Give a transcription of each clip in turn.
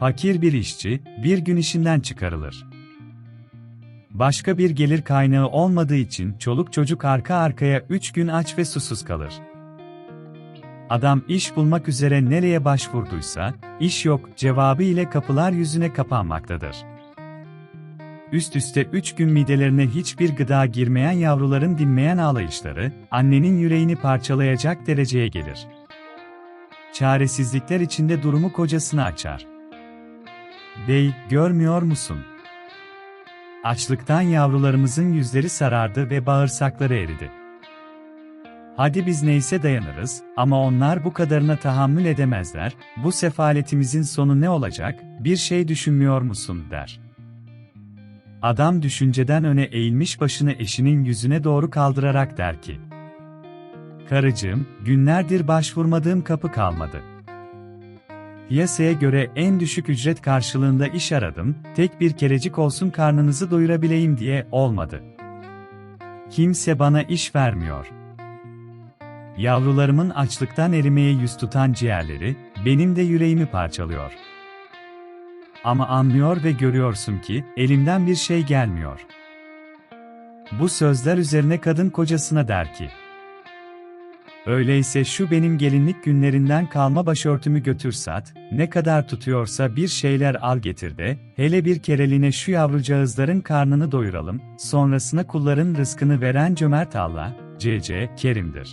Fakir bir işçi, bir gün işinden çıkarılır. Başka bir gelir kaynağı olmadığı için çoluk çocuk arka arkaya üç gün aç ve susuz kalır. Adam iş bulmak üzere nereye başvurduysa, iş yok cevabı ile kapılar yüzüne kapanmaktadır. Üst üste üç gün midelerine hiçbir gıda girmeyen yavruların dinmeyen ağlayışları, annenin yüreğini parçalayacak dereceye gelir. Çaresizlikler içinde durumu kocasına açar. Bey, görmüyor musun? Açlıktan yavrularımızın yüzleri sarardı ve bağırsakları eridi. Hadi biz neyse dayanırız ama onlar bu kadarına tahammül edemezler, bu sefaletimizin sonu ne olacak, bir şey düşünmüyor musun der. Adam düşünceden öne eğilmiş başını eşinin yüzüne doğru kaldırarak der ki, Karıcığım, günlerdir başvurmadığım kapı kalmadı. Piyasaya göre en düşük ücret karşılığında iş aradım, tek bir kerecik olsun karnınızı doyurabileyim diye olmadı. Kimse bana iş vermiyor. Yavrularımın açlıktan erimeye yüz tutan ciğerleri, benim de yüreğimi parçalıyor. Ama anlıyor ve görüyorsun ki, elimden bir şey gelmiyor. Bu sözler üzerine kadın kocasına der ki, Öyleyse şu benim gelinlik günlerinden kalma başörtümü götür sat, ne kadar tutuyorsa bir şeyler al getir de, hele bir kereline şu yavrucağızların karnını doyuralım, sonrasına kulların rızkını veren cömert Allah, C.C. Kerim'dir.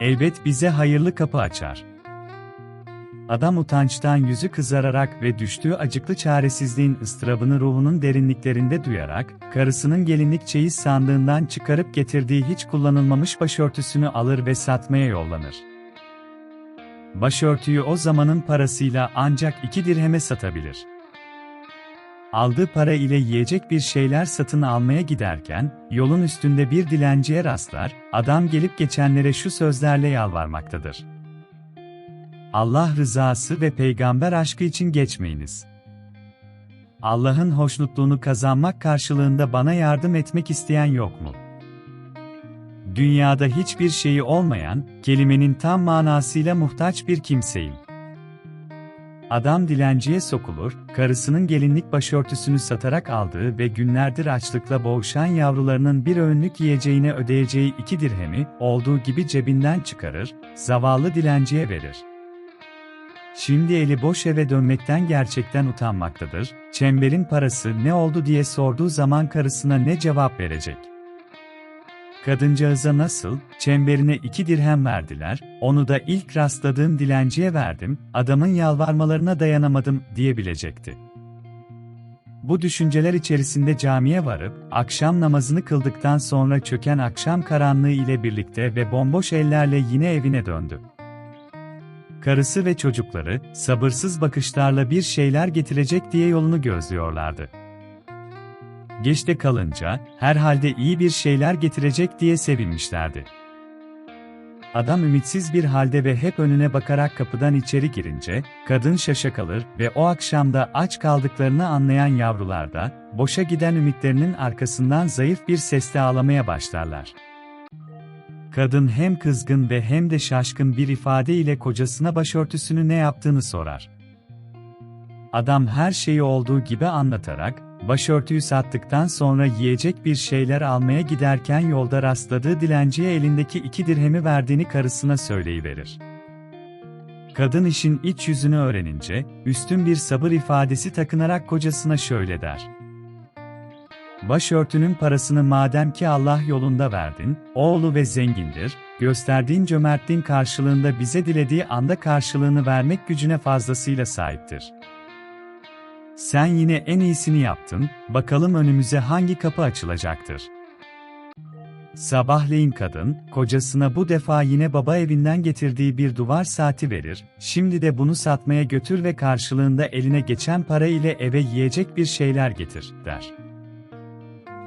Elbet bize hayırlı kapı açar. Adam utançtan yüzü kızararak ve düştüğü acıklı çaresizliğin ıstırabını ruhunun derinliklerinde duyarak, karısının gelinlik çeyiz sandığından çıkarıp getirdiği hiç kullanılmamış başörtüsünü alır ve satmaya yollanır. Başörtüyü o zamanın parasıyla ancak iki dirheme satabilir. Aldığı para ile yiyecek bir şeyler satın almaya giderken, yolun üstünde bir dilenciye rastlar, adam gelip geçenlere şu sözlerle yalvarmaktadır. Allah rızası ve peygamber aşkı için geçmeyiniz. Allah'ın hoşnutluğunu kazanmak karşılığında bana yardım etmek isteyen yok mu? Dünyada hiçbir şeyi olmayan, kelimenin tam manasıyla muhtaç bir kimseyim. Adam dilenciye sokulur, karısının gelinlik başörtüsünü satarak aldığı ve günlerdir açlıkla boğuşan yavrularının bir öğünlük yiyeceğine ödeyeceği iki dirhemi, olduğu gibi cebinden çıkarır, zavallı dilenciye verir. Şimdi eli boş eve dönmekten gerçekten utanmaktadır, çemberin parası ne oldu diye sorduğu zaman karısına ne cevap verecek? Kadıncağıza nasıl, çemberine iki dirhem verdiler, onu da ilk rastladığım dilenciye verdim, adamın yalvarmalarına dayanamadım, diyebilecekti. Bu düşünceler içerisinde camiye varıp, akşam namazını kıldıktan sonra çöken akşam karanlığı ile birlikte ve bomboş ellerle yine evine döndü. Karısı ve çocukları, sabırsız bakışlarla bir şeyler getirecek diye yolunu gözlüyorlardı. Geçte kalınca, herhalde iyi bir şeyler getirecek diye sevinmişlerdi. Adam ümitsiz bir halde ve hep önüne bakarak kapıdan içeri girince, kadın şaşa kalır ve o akşamda aç kaldıklarını anlayan yavrular da, boşa giden ümitlerinin arkasından zayıf bir sesle ağlamaya başlarlar. Kadın hem kızgın ve hem de şaşkın bir ifade ile kocasına başörtüsünü ne yaptığını sorar. Adam her şeyi olduğu gibi anlatarak, başörtüyü sattıktan sonra yiyecek bir şeyler almaya giderken yolda rastladığı dilenciye elindeki iki dirhemi verdiğini karısına söyleyiverir. Kadın işin iç yüzünü öğrenince, üstün bir sabır ifadesi takınarak kocasına şöyle der. Başörtünün parasını madem ki Allah yolunda verdin, oğlu ve zengindir, gösterdiğin cömertliğin karşılığında bize dilediği anda karşılığını vermek gücüne fazlasıyla sahiptir. Sen yine en iyisini yaptın, bakalım önümüze hangi kapı açılacaktır. Sabahleyin kadın, kocasına bu defa yine baba evinden getirdiği bir duvar saati verir, şimdi de bunu satmaya götür ve karşılığında eline geçen para ile eve yiyecek bir şeyler getir, der.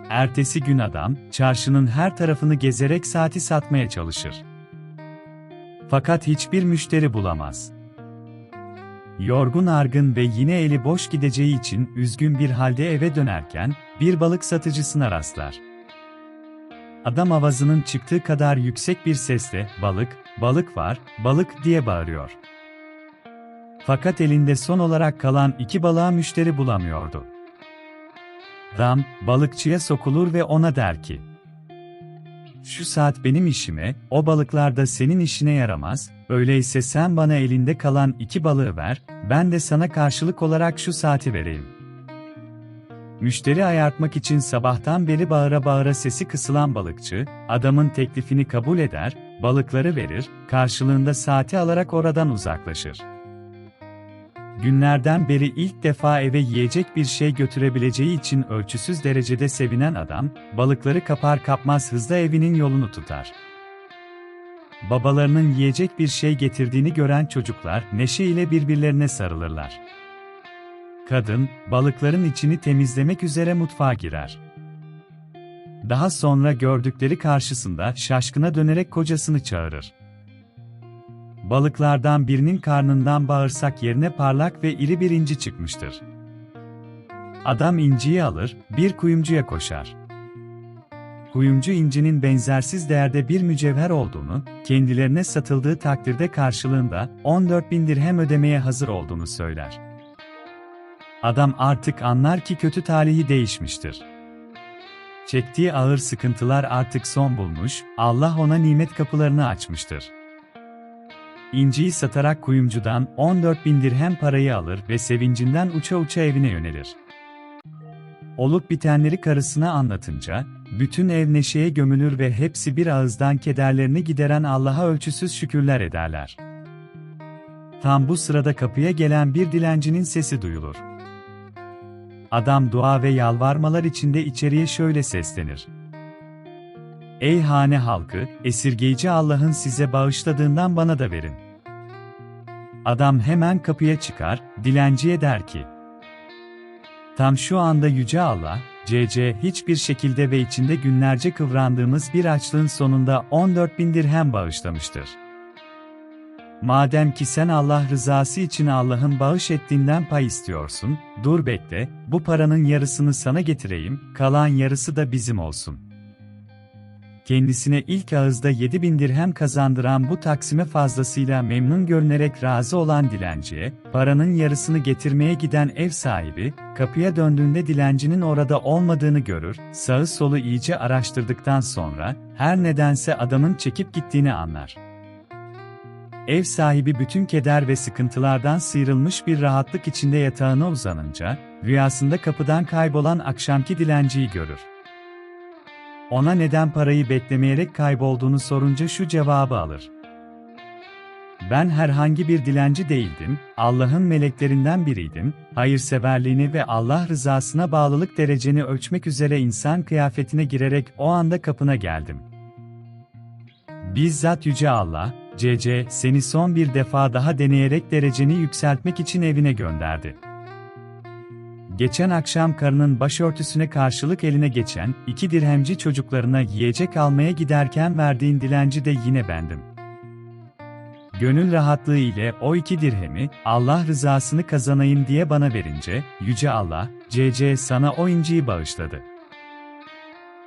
Ertesi gün adam, çarşının her tarafını gezerek saati satmaya çalışır. Fakat hiçbir müşteri bulamaz. Yorgun argın ve yine eli boş gideceği için üzgün bir halde eve dönerken, bir balık satıcısına rastlar. Adam avazının çıktığı kadar yüksek bir sesle, balık, balık var, balık diye bağırıyor. Fakat elinde son olarak kalan iki balığa müşteri bulamıyordu. Ram, balıkçıya sokulur ve ona der ki, şu saat benim işime, o balıklar da senin işine yaramaz, öyleyse sen bana elinde kalan iki balığı ver, ben de sana karşılık olarak şu saati vereyim. Müşteri ayartmak için sabahtan beri bağıra bağıra sesi kısılan balıkçı, adamın teklifini kabul eder, balıkları verir, karşılığında saati alarak oradan uzaklaşır. Günlerden beri ilk defa eve yiyecek bir şey götürebileceği için ölçüsüz derecede sevinen adam, balıkları kapar kapmaz hızla evinin yolunu tutar. Babalarının yiyecek bir şey getirdiğini gören çocuklar neşe ile birbirlerine sarılırlar. Kadın, balıkların içini temizlemek üzere mutfağa girer. Daha sonra gördükleri karşısında şaşkına dönerek kocasını çağırır. Balıklardan birinin karnından bağırsak yerine parlak ve iri bir inci çıkmıştır. Adam inciyi alır, bir kuyumcuya koşar. Kuyumcu incinin benzersiz değerde bir mücevher olduğunu, kendilerine satıldığı takdirde karşılığında 14 bin dirhem ödemeye hazır olduğunu söyler. Adam artık anlar ki kötü talihi değişmiştir. Çektiği ağır sıkıntılar artık son bulmuş, Allah ona nimet kapılarını açmıştır. İnciyi satarak kuyumcudan 14 bin dirhem parayı alır ve sevincinden uça uça evine yönelir. Olup bitenleri karısına anlatınca, bütün ev neşeye gömülür ve hepsi bir ağızdan kederlerini gideren Allah'a ölçüsüz şükürler ederler. Tam bu sırada kapıya gelen bir dilencinin sesi duyulur. Adam dua ve yalvarmalar içinde içeriye şöyle seslenir. Ey hane halkı, esirgeyici Allah'ın size bağışladığından bana da verin. Adam hemen kapıya çıkar, dilenciye der ki, Tam şu anda Yüce Allah, CC hiçbir şekilde ve içinde günlerce kıvrandığımız bir açlığın sonunda 14 bin dirhem bağışlamıştır. Madem ki sen Allah rızası için Allah'ın bağış ettiğinden pay istiyorsun, dur bekle, bu paranın yarısını sana getireyim, kalan yarısı da bizim olsun. Kendisine ilk ağızda 7 bin dirhem kazandıran bu taksime fazlasıyla memnun görünerek razı olan dilenciye, paranın yarısını getirmeye giden ev sahibi, kapıya döndüğünde dilencinin orada olmadığını görür, sağı solu iyice araştırdıktan sonra, her nedense adamın çekip gittiğini anlar. Ev sahibi bütün keder ve sıkıntılardan sıyrılmış bir rahatlık içinde yatağına uzanınca, rüyasında kapıdan kaybolan akşamki dilenciyi görür. Ona neden parayı beklemeyerek kaybolduğunu sorunca şu cevabı alır. Ben herhangi bir dilenci değildim, Allah'ın meleklerinden biriydim, hayırseverliğini ve Allah rızasına bağlılık dereceni ölçmek üzere insan kıyafetine girerek o anda kapına geldim. Bizzat Yüce Allah, CC, seni son bir defa daha deneyerek dereceni yükseltmek için evine gönderdi. Geçen akşam karının başörtüsüne karşılık eline geçen iki dirhemci çocuklarına yiyecek almaya giderken verdiğin dilenci de yine bendim. Gönül rahatlığı ile o iki dirhemi, Allah rızasını kazanayım diye bana verince, Yüce Allah, CC sana o inciyi bağışladı.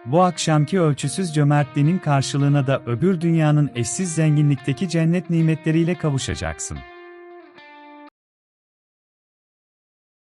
Bu akşamki ölçüsüz cömertliğinin karşılığına da öbür dünyanın eşsiz zenginlikteki cennet nimetleriyle kavuşacaksın.